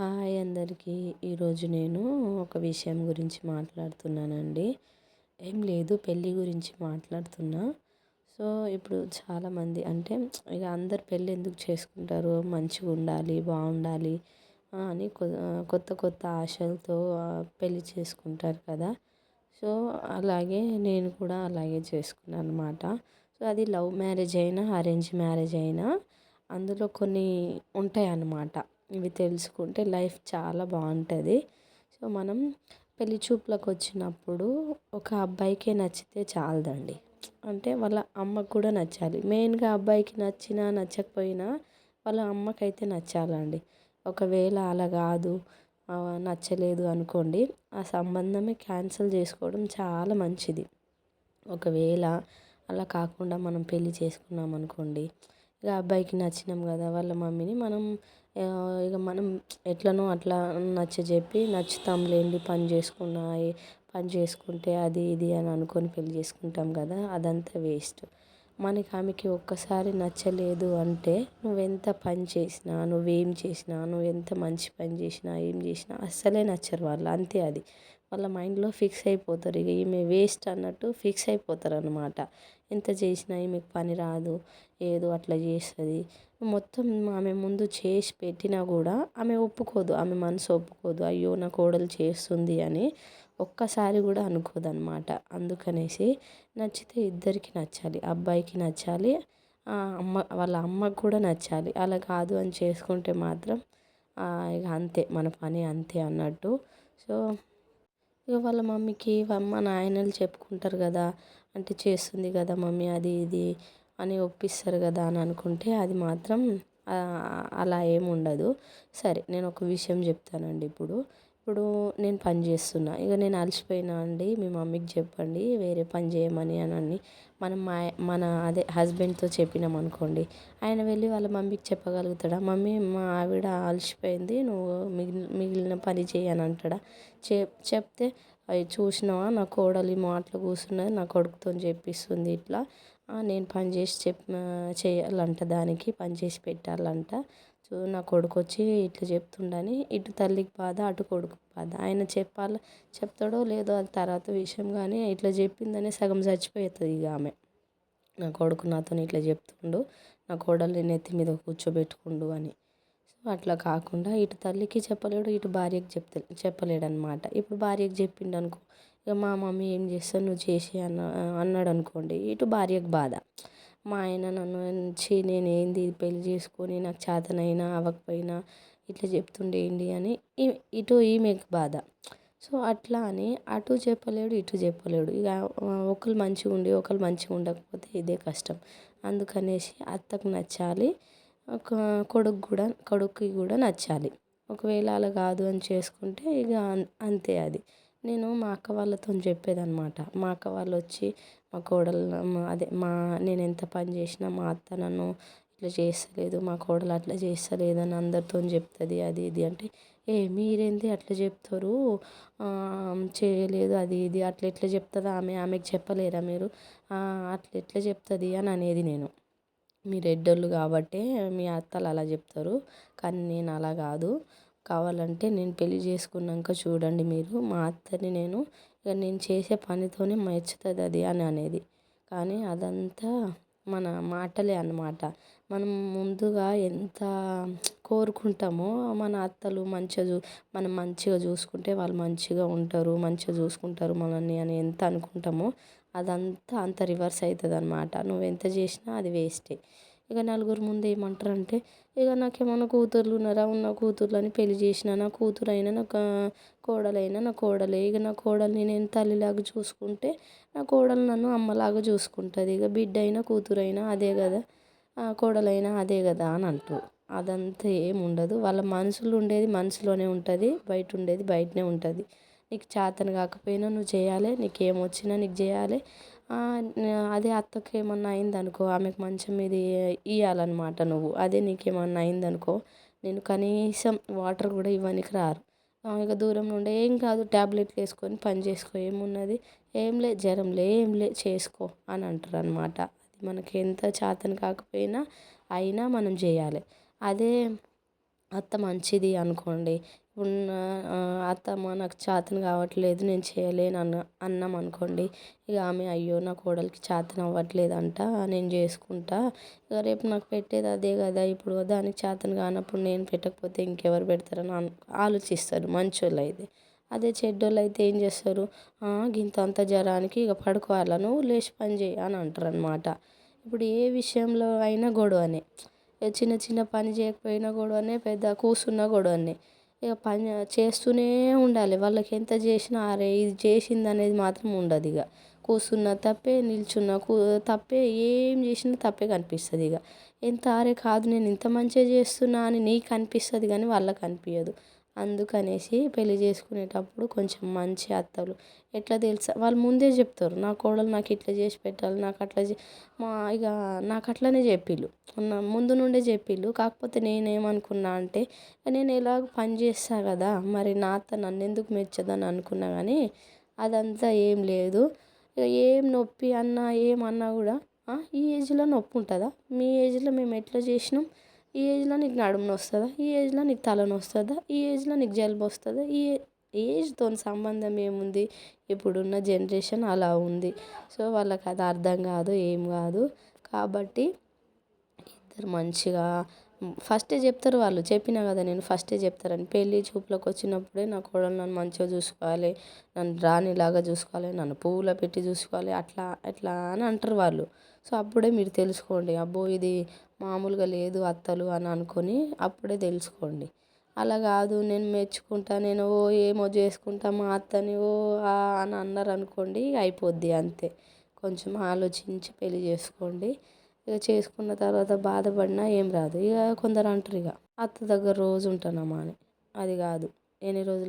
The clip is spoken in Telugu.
హాయ్ అందరికీ. ఈరోజు నేను ఒక విషయం గురించి మాట్లాడుతున్నానండి. ఏం లేదు పెళ్ళి గురించి మాట్లాడుతున్నా. సో ఇప్పుడు చాలామంది అంటే ఇక అందరు పెళ్ళి ఎందుకు చేసుకుంటారు? మంచిగా ఉండాలి బాగుండాలి అని కొత్త కొత్త ఆశలతో పెళ్ళి చేసుకుంటారు కదా. సో అలాగే నేను కూడా అలాగే చేసుకున్నాను అనమాట సో అది లవ్ మ్యారేజ్ అయినా అరేంజ్ మ్యారేజ్ అయినా అందులో కొన్ని ఉంటాయి అన్నమాట ఇవి తెలుసుకుంటే లైఫ్ చాలా బాగుంటుంది. సో మనం పెళ్ళి చూపులకు వచ్చినప్పుడు ఒక అబ్బాయికే నచ్చితే చాలదండి. అంటే వాళ్ళ అమ్మకు కూడా నచ్చాలి. మెయిన్గా అబ్బాయికి నచ్చినా నచ్చకపోయినా వాళ్ళ అమ్మకైతే నచ్చాలండి. ఒకవేళ అలా కాదు నచ్చలేదు అనుకోండి ఆ సంబంధమే క్యాన్సిల్ చేసుకోవడం చాలా మంచిది. ఒకవేళ అలా కాకుండా మనం పెళ్ళి చేసుకున్నాం అనుకోండి ఇక అబ్బాయికి నచ్చినాం కదా వాళ్ళ మమ్మీని మనం ఇక మనం ఎట్లనో అట్లా నచ్చజెప్పి నచ్చుతాంలేండి పని చేసుకున్నా పని చేసుకుంటే అది ఇది అని అనుకొని పెళ్ళి చేసుకుంటాం కదా అదంతా వేస్ట్. మనకి ఆమెకి ఒక్కసారి నచ్చలేదు అంటే నువ్వెంత పని చేసినా నువ్వేం చేసినా నువ్వు ఎంత మంచి పని చేసినా ఏం చేసినా అస్సలే నచ్చరు వాళ్ళు అంతే అది. వాళ్ళ మైండ్లో ఫిక్స్ అయిపోతారు. ఇక ఈమె వేస్ట్ అన్నట్టు ఫిక్స్ అయిపోతారు అనమాట ఎంత చేసినా ఈమెకు పని రాదు. ఏదో అట్లా చేస్తుంది. మొత్తం ఆమె ముందు చేసి పెట్టినా కూడా ఆమె ఒప్పుకోదు. ఆమె మనసు ఒప్పుకోదు. అయ్యో నా కోడలు చేస్తుంది అని ఒక్కసారి కూడా అనుకోదు అనమాట అందుకనేసి నచ్చితే ఇద్దరికి నచ్చాలి. అబ్బాయికి నచ్చాలి. అమ్మ వాళ్ళ అమ్మకు కూడా నచ్చాలి. అలా కాదు అని చేసుకుంటే మాత్రం ఇక అంతే. మన పని అంతే అన్నట్టు. సో ఇక వాళ్ళ మమ్మీకి అమ్మ నాయనలు చెప్పుకుంటారు కదా అంటే చేస్తుంది కదా మమ్మీ అది ఇది అని ఒప్పిస్తారు కదా అని అనుకుంటే అది మాత్రం అలా ఏమి ఉండదు. సరే నేను ఒక విషయం చెప్తానండి ఇప్పుడు. ఇప్పుడు నేను పని చేస్తున్నా. ఇక నేను అలసిపోయినా అండి. మీ మమ్మీకి చెప్పండి. వేరే పని చేయమని అని మనం మా మన అదే హస్బెండ్తో చెప్పినాం అనుకోండి. ఆయన వెళ్ళి వాళ్ళ మమ్మీకి చెప్పగలుగుతాడా? మమ్మీ మా ఆవిడ అలసిపోయింది. నువ్వు మిగిలిన మిగిలిన పని చేయని అంటాడా. చెప్ చెప్తే అవి చూసినావా? నా కోడలి మాటలు కూర్చున్నది నా కొడుకుతో చెప్పిస్తుంది ఇట్లా. నేను పని చేసి చెప్ చేయాలంట. దానికి పని చేసి పెట్టాలంట. సో నా కొడుకు వచ్చి ఇట్లా చెప్తుండని ఇటు తల్లికి బాధ అటు కొడుకు బాధ. ఆయన చెప్పాలి చెప్తాడో లేదో అది తర్వాత విషయం కానీ ఇట్లా చెప్పిందనే సగం చచ్చిపోతుంది ఇక ఆమె. నా కొడుకు నాతో ఇట్లా చెప్తుండు నా కోడల్ని నెత్తి మీద కూర్చోబెట్టుకుండు అని. సో అట్లా కాకుండా ఇటు తల్లికి చెప్పలేడు ఇటు భార్యకి చెప్తే చెప్పలేడనమాట ఇప్పుడు భార్యకి చెప్పిండు అనుకో ఇక మా మమ్మీ ఏం చేస్తావు నువ్వు చేసి అన్న అన్నాడు అనుకోండి ఇటు భార్యకు బాధ. మా ఆయన నన్ను ఛీ నేను ఏంది పెళ్ళి చేసుకొని నాకు చేతనైనా అవ్వకపోయినా ఇట్లా చెప్తుండే ఏంటి అని ఇటు ఈమెకు బాధ. సో అట్లా అని అటు చెప్పలేడు ఇటు చెప్పలేడు. ఇక ఒకరు మంచిగా ఉండి ఒకరు మంచిగా ఉండకపోతే ఇదే కష్టం. అందుకనేసి అత్తకు నచ్చాలి. ఒక కొడుకు కూడా కొడుకుకి కూడా నచ్చాలి. ఒకవేళ అలా కాదు అని చేసుకుంటే ఇక అంతే అది. నేను మా అక్క వాళ్ళతో చెప్పేదన్నమాట. మా అక్క వాళ్ళు వచ్చి మా కోడలు అదే మా నేను ఎంత పని చేసినా మా అత్త నన్ను ఇట్లా చేస్తలేదు మా కోడలు అట్లా చేస్తలేదు అని అందరితో చెప్తుంది అది ఇది అంటే ఏ మీరేంది అట్లా చెప్తారు? చేయలేదు అది ఇది అట్లా ఎట్లా చెప్తుంది ఆమె? ఆమెకు చెప్పలేరా మీరు? అట్లా ఎట్లా చెప్తుంది? అని అనేది నేను. మీరు ఎడ్డోళ్ళు కాబట్టే మీ అత్తలు అలా చెప్తారు కానీ నేను అలా కాదు. కావాలంటే నేను పెళ్ళి చేసుకున్నాక చూడండి మీరు. మా అత్తని నేను ఇక నేను చేసే పనితోనే మెచ్చుతుంది అది అని అనేది. కానీ అదంతా మన మాటలే అన్నమాట. మనం ముందుగా ఎంత కోరుకుంటామో మన అత్తలు మంచిగా చూ మనం మంచిగా చూసుకుంటే వాళ్ళు మంచిగా ఉంటారు మంచిగా చూసుకుంటారు మనల్ని అని ఎంత అనుకుంటామో అదంతా అంత రివర్స్ అవుతుంది అనమాట నువ్వు ఎంత చేసినా అది వేస్టే. ఇక నలుగురు ముందు ఏమంటారంటే ఇక నాకేమన్నా కూతుర్లు ఉన్నారా? ఉన్న కూతుర్లని పెళ్ళి చేసిన నా కూతురు అయినా నా కోడలైనా నా కోడలే. ఇక నా కోడల్ని నేను తల్లిలాగా చూసుకుంటే నా కోడలు నన్ను అమ్మలాగా చూసుకుంటుంది. ఇక బిడ్డ అయినా కూతురైనా అదే కదా. కోడలైనా అదే కదా అని అంటారు అదంతా ఏముండదు వాళ్ళ మనసులో ఉండేది మనసులోనే ఉంటుంది. బయట ఉండేది బయటనే ఉంటుంది. నీకు చేతన కాకపోయినా నువ్వు చేయాలి. నీకు ఏమొచ్చినా నీకు చేయాలి. అదే అత్తకి ఏమన్నా అయిందనుకో ఆమెకు మంచం మీద ఇవ్వాలన్నమాట నువ్వు. అదే నీకు ఏమన్నా అయిందనుకో నేను కనీసం వాటర్ కూడా ఇవ్వనీకి రారు. ఇక దూరం నుండి ఏం కాదు ట్యాబ్లెట్లు వేసుకొని పని చేసుకో ఏమున్నది? ఏం లే జ్వరం లే ఏం లే చేసుకో అని అంటారు అనమాట అది మనకి ఎంత చేతన కాకపోయినా అయినా మనం చేయాలి. అదే అత్త మంచిది అనుకోండి ఇప్పుడు అత్తమ్మ నాకు చేతన కావట్లేదు నేను చేయలేను అన్న అన్నాం అనుకోండి. ఇక ఆమె అయ్యో నా కోడలికి చేతన అవ్వట్లేదు అంట నేను చేసుకుంటా. ఇక రేపు నాకు పెట్టేది అదే కదా ఇప్పుడు దానికి చేతన కానప్పుడు నేను పెట్టకపోతే ఇంకెవరు పెడతారని ఆలోచిస్తారు మంచోళ్ళు అయితే. అదే చెడ్డోళ్ళు అయితే ఏం చేస్తారు? గింత అంత జ్వరానికి ఇక పడుకోవాలా నువ్వు లేచి పని చేయి అని అంటారు అనమాట ఇప్పుడు ఏ విషయంలో అయినా గొడవనే. చిన్న చిన్న పని చేయకపోయినా గొడవనే పెద్ద కూర్చున్న గొడవనే. ఇక పని చేస్తూనే ఉండాలి. వాళ్ళకి ఎంత చేసినా అరే ఇది చేసింది అనేది మాత్రం ఉండదు ఇక. కూర్చున్న తప్పే నిల్చున్న తప్పే ఏం చేసినా తప్పే కనిపిస్తుంది ఇక. ఎంత అరే కాదు నేను ఇంత మంచిగా చేస్తున్నా అని నీకు అనిపిస్తుంది కానీ వాళ్ళకి అనిపించదు అందుకనేసి పెళ్ళి చేసుకునేటప్పుడు కొంచెం మంచి అత్తలు. ఎట్లా తెలుసా? వాళ్ళు ముందే చెప్తారు నా కోడలు నాకు ఇట్లా చేసి పెట్టాలి నాకు అట్లా మా ఇక నాకు అట్లనే చెప్పిళ్ళు. ముందు నుండే చెప్పిళ్ళు. కాకపోతే నేనేమనుకున్నా అంటే నేను ఎలాగో పని చేస్తా కదా మరి నా అత్త నన్ను ఎందుకు మెచ్చదని అనుకున్నా కానీ అదంతా ఏం లేదు. ఇక ఏం నొప్పి అన్నా ఏమన్నా కూడా ఈ ఏజ్లో నొప్పి ఉంటుందా మీ ఏజ్లో మేము ఎట్లా చేసినాం? ఈ ఏజ్లో నీకు నడుము నొస్తుందా? ఈ ఏజ్లో నీకు తల నొస్తుందా? ఈ ఏజ్లో నీకు జలుబు వస్తుందా? ఈ ఏజ్తో సంబంధం ఏముంది? ఇప్పుడున్న జనరేషన్ అలా ఉంది. సో వాళ్ళకి అది అర్థం కాదు ఏం కాదు. కాబట్టి ఇద్దరు మంచిగా ఫస్టే చెప్తారు వాళ్ళు. చెప్పినా కదా నేను ఫస్టే చెప్తారని. పెళ్ళి చూపులకు వచ్చినప్పుడే నా కోడలు నన్ను మంచిగా చూసుకోవాలి నన్ను రాణిలాగా చూసుకోవాలి నన్ను పువ్వులో పెట్టి చూసుకోవాలి అట్లా అట్లా అని అంటారు వాళ్ళు. సో అప్పుడే మీరు తెలుసుకోండి. అబ్బో ఇది మామూలుగా లేదు అత్తలు అని అనుకొని అప్పుడే తెలుసుకోండి. అలా కాదు నేను మెచ్చుకుంటా నేను ఓ ఏమో చేసుకుంటా మా అత్తని ఓ అని అన్నారు అనుకోండి అయిపోద్ది అంతే. కొంచెం ఆలోచించి పెళ్ళి చేసుకోండి. ఇక చేసుకున్న తర్వాత బాధపడినా ఏం రాదు. ఇక కొందరు అంటారు ఇక అత్త దగ్గర రోజు ఉంటానమ్మా అని. అది కాదు. ఎన్ని రోజులు